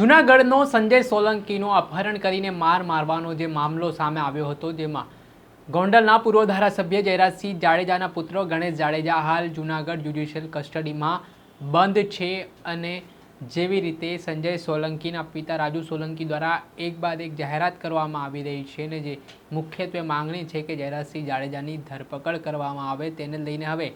જૂનાગઢનો સંજય સોલંકીનું અપહરણ કરીને માર મારવાનો જે મામલો સામે આવ્યો હતો, જેમાં ગોંડલના પૂર્વ ધારાસભ્ય જયરાજસિંહ જાડેજાના પુત્ર ગણેશ જાડેજા હાલ જૂનાગઢ જ્યુડિશિયલ કસ્ટડીમાં બંધ છે અને જેવી રીતે સંજય સોલંકીના પિતા રાજુ સોલંકી દ્વારા એક બાદ એક જાહેરાત કરવામાં આવી રહી છે અને જે મુખ્યત્વે માંગણી છે કે જયરાજસિંહ જાડેજાની ધરપકડ કરવામાં આવે તેને લઈને હવે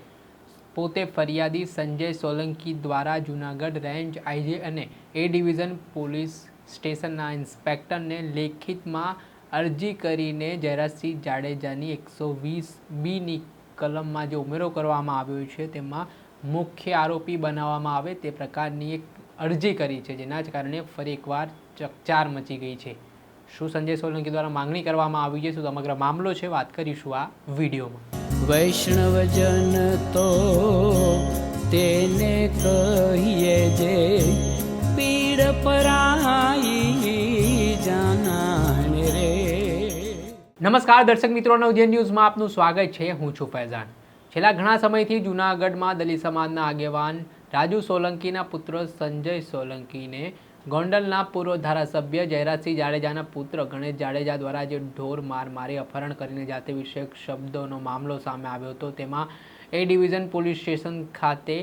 પોતે ફરિયાદી સંજય સોલંકી દ્વારા જૂનાગઢ રેન્જ આઈજી અને એ ડિવિઝન પોલીસ સ્ટેશનના ઇન્સ્પેક્ટરને લેખિતમાં અરજી કરીને જયરાજસિંહ જાડેજાની એકસો વીસ બીની કલમમાં જે ઉમેરો કરવામાં આવ્યો છે તેમાં મુખ્ય આરોપી બનાવવામાં આવે તે પ્રકારની એક અરજી કરી છે, જેના જ કારણે ફરી એકવાર ચકચાર મચી ગઈ છે. શું સંજય સોલંકી દ્વારા માંગણી કરવામાં આવી છે? શું સમગ્ર મામલો છે? વાત કરીશું આ વિડીયોમાં. વૈષ્ણવજન તો તેને કહીએ જે પીડ પરાઈ જાનાને રે. નમસ્કાર દર્શક મિત્રો નવજન ન્યૂઝમાં આપનું સ્વાગત છે. હું છું ફૈઝાન. છેલ્લા ઘણા સમયથી જૂનાગઢમાં દલિત સમાજના આગેવાન રાજુ સોલંકીના પુત્ર સંજય સોલંકીને ગોંડલના પૂર્વ ધારાસભ્ય જયરાજસિંહ જાડેજાના પુત્ર ગણેશ જાડેજા દ્વારા જે ઢોર માર મારી અપહરણ કરીને જાતે વિષયક શબ્દોનો મામલો સામે આવ્યો હતો. તેમાં એ ડિવિઝન પોલીસ સ્ટેશન ખાતે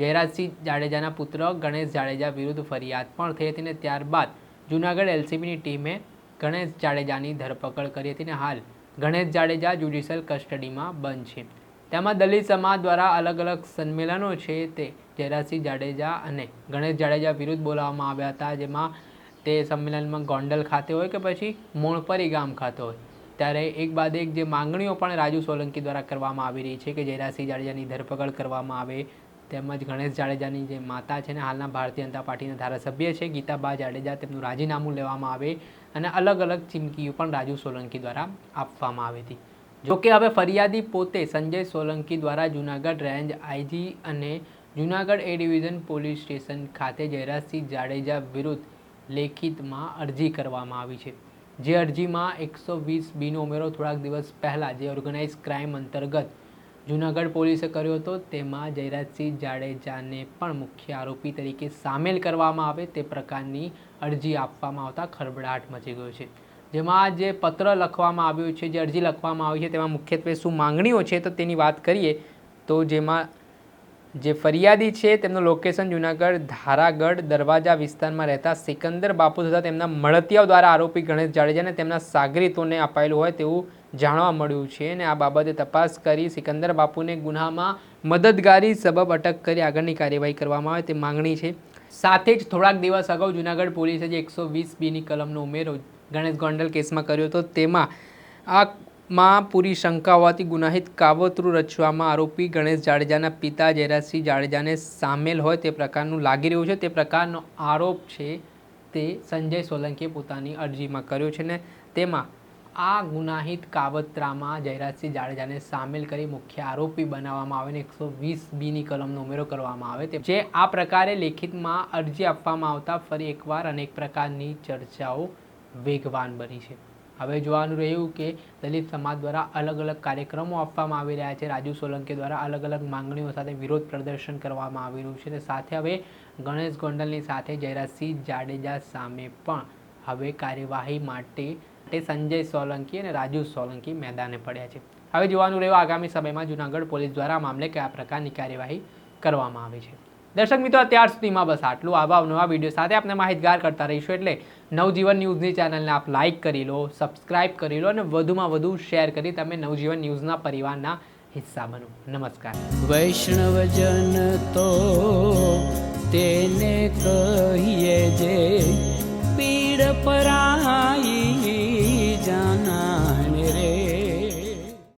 જયરાજસિંહ જાડેજાના પુત્ર ગણેશ જાડેજા વિરુદ્ધ ફરિયાદ પણ થઈ હતી અને ત્યારબાદ જૂનાગઢ એલસીબીની ટીમે ગણેશ જાડેજાની ધરપકડ કરી હતી અને હાલ ગણેશ જાડેજા જ્યુડિશિયલ કસ્ટડીમાં બંધ છે. તેમાં દલિત સમાજ દ્વારા અલગ અલગ સંમેલનો છે તે. જયરાજસિંહ જાડેજા અને ગણેશ જાડેજા વિરુદ્ધ બોલાવવામાં આવ્યા હતા, જેમાં તે સંમેલનમાં ગોંડલ ખાતે હોય કે પછી મોણપરી ગામ ખાતે હોય. ત્યારે એક બાદ એક જે માંગણીઓ પણ રાજુ સોલંકી દ્વારા કરવામાં આવી રહી છે કે જયરાજસિંહ જાડેજાની ધરપકડ કરવામાં આવે, તેમજ ગણેશ જાડેજાની જે માતા છે ને, હાલના ભારતીય જનતા પાર્ટીના ધારાસભ્ય છે, ગીતાબા જાડેજા, તેમનું રાજીનામું લેવામાં આવે અને અલગ અલગ ચીમકીઓ પણ રાજુ સોલંકી દ્વારા આપવામાં આવી હતી. જોકે હવે ફરિયાદી પોતે સંજય સોલંકી દ્વારા જૂનાગઢ રેન્જ આઈજી અને Junagadh A division police station ખાતે જયરાજસિંહ જાડેજા વિરુદ્ધ લેખિતમાં અરજી કરવામાં આવી છે. જે અરજીમાં એકસો વીસ બીનો ઉમેરો થોડાક દિવસ પહેલાં જે ઓર્ગેનાઇઝ ક્રાઇમ અંતર્ગત જૂનાગઢ પોલીસે કર્યો હતો, તેમાં જયરાજસિંહ જાડેજાને પણ મુખ્ય આરોપી તરીકે સામેલ કરવામાં આવે તે પ્રકારની અરજી આપવામાં આવતા ખળભળાટ મચી ગયો છે. જેમાં જે પત્ર લખવામાં આવ્યું છે, જે અરજી લખવામાં આવી છે, તેમાં મુખ્યત્વે શું માંગણીઓ છે તો તેની વાત કરીએ તો જેમાં જે ફરિયાદી છે, તેમનું લોકેશન જુનાગઢ, ધારાગઢ દરવાજા વિસ્તારમાં રહેતા સિકંદર બાપુ તથા તેમના મળતિયાઓ દ્વારા આરોપી ગણેશ જાડેજાને તેમના સાગરીતોને અપાયેલું હોય તેવું જાણવા મળ્યું છે અને આ બાબતે તપાસ કરી સિકંદર બાપુને ગુનામાં મદદગારી સબબ અટક કરી આગળની કાર્યવાહી કરવામાં આવે તે માંગણી છે. સાથે જ થોડાક દિવસ અગાઉ જુનાગઢ પોલીસે જે એકસો વીસ બીની કલમનો ઉમેરો ગણેશ ગોંડલ કેસમાં કર્યો હતો. તેમાં આ માં પૂરી શંકા હોવાથી ગુનાહિત કાવતરું રચવામાં આરોપી ગણેશ જાડેજાના પિતા જયરાજસિંહ જાડેજાને સામેલ હોય તે પ્રકારનું લાગી રહ્યું છે. તે પ્રકારનો આરોપ છે તે સંજય સોલંકીએ પોતાની અરજીમાં કર્યો છે ને તેમાં આ ગુનાહિત કાવતરામાં જયરાજસિંહ જાડેજાને સામેલ કરી મુખ્ય આરોપી બનાવવામાં આવે અને એકસો વીસ બીની કલમનો ઉમેરો કરવામાં આવે તે જે આ પ્રકારે લેખિતમાં અરજી આપવામાં આવતા ફરી એકવાર અનેક પ્રકારની ચર્ચાઓ વેગવાન બની છે. હવે જોવાનું રહ્યું કે દલિત સમાજ દ્વારા અલગ અલગ કાર્યક્રમો આપવામાં આવી રહ્યા છે. રાજુ સોલંકી દ્વારા અલગ અલગ માંગણીઓ સાથે વિરોધ પ્રદર્શન કરવામાં આવી રહ્યું છે અને સાથે હવે ગણેશ ગોંડલની સાથે જયરાજસિંહ જાડેજા સામે પણ હવે કાર્યવાહી માટે સંજય સોલંકી અને રાજુ સોલંકી મેદાને પડ્યા છે. હવે જોવાનું રહ્યું આગામી સમયમાં જૂનાગઢ પોલીસ દ્વારા મામલે કયા પ્રકારની કાર્યવાહી કરવામાં આવે છે. દર્શક મિત્રો, અત્યાર સુધીમાં બસ આટલું. આવા નવા વીડિયો સાથે આપણે માહિતગાર કરતા રહીશું એટલે નવજીવન ન્યૂઝની ચેનલને આપ લાઇક કરી લો, સબસ્ક્રાઇબ કરી લો અને વધુમાં વધુ શેર કરી તમે નવજીવન ન્યૂઝના પરિવારના હિસ્સા બનો. નમસ્કાર. વૈષ્ણવજન તો તેને કહીએ જે પીડ પરાઈ